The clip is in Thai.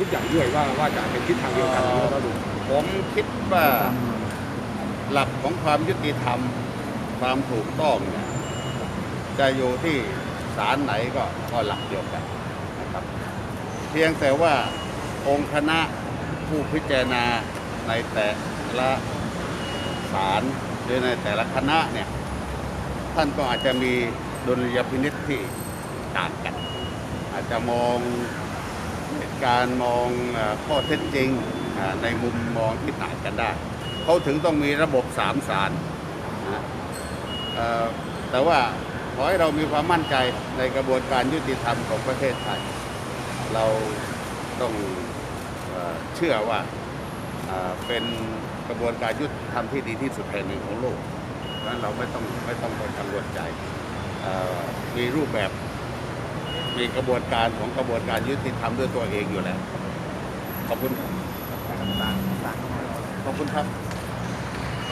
ทุกอย่างด้วยว่าว่าจะเป็นทิศทางเดียวกันนี้ก็ดูผมคิดว่าหลักของความยุติธรรมความถูกต้องเนี่ยจะอยู่ที่ศาลไหนก็ก็หลักเดียวกันนะครับ เพียงแต่ว่าองค์คณะผู้พิจารณาในแต่ละศาลหรือในแต่ละคณะเนี่ยท่านก็อาจจะมีดุลยพินิษที่ต่างกัน อาจจะมอง การมองข้อเท็จจริงในมุมมองที่ต่างกันได้ เขาถึงต้องมีระบบสามศาลนะแต่ว่าขอให้เรามีความมั่นใจในกระบวนการยุติธรรมของประเทศไทย เราต้องเชื่อว่าเป็นกระบวนการยุติธรรมที่ดีที่สุดแห่งหนึ่งของโลกเพราะฉะนั้นเราไม่ต้องไม่ต้องไปกังวลใจมีรูปแบบ มีกระบวนการของกระบวนการยุติธรรมด้วยตัวเองอยู่แล้ว ขอบคุณครับขอบคุณครับ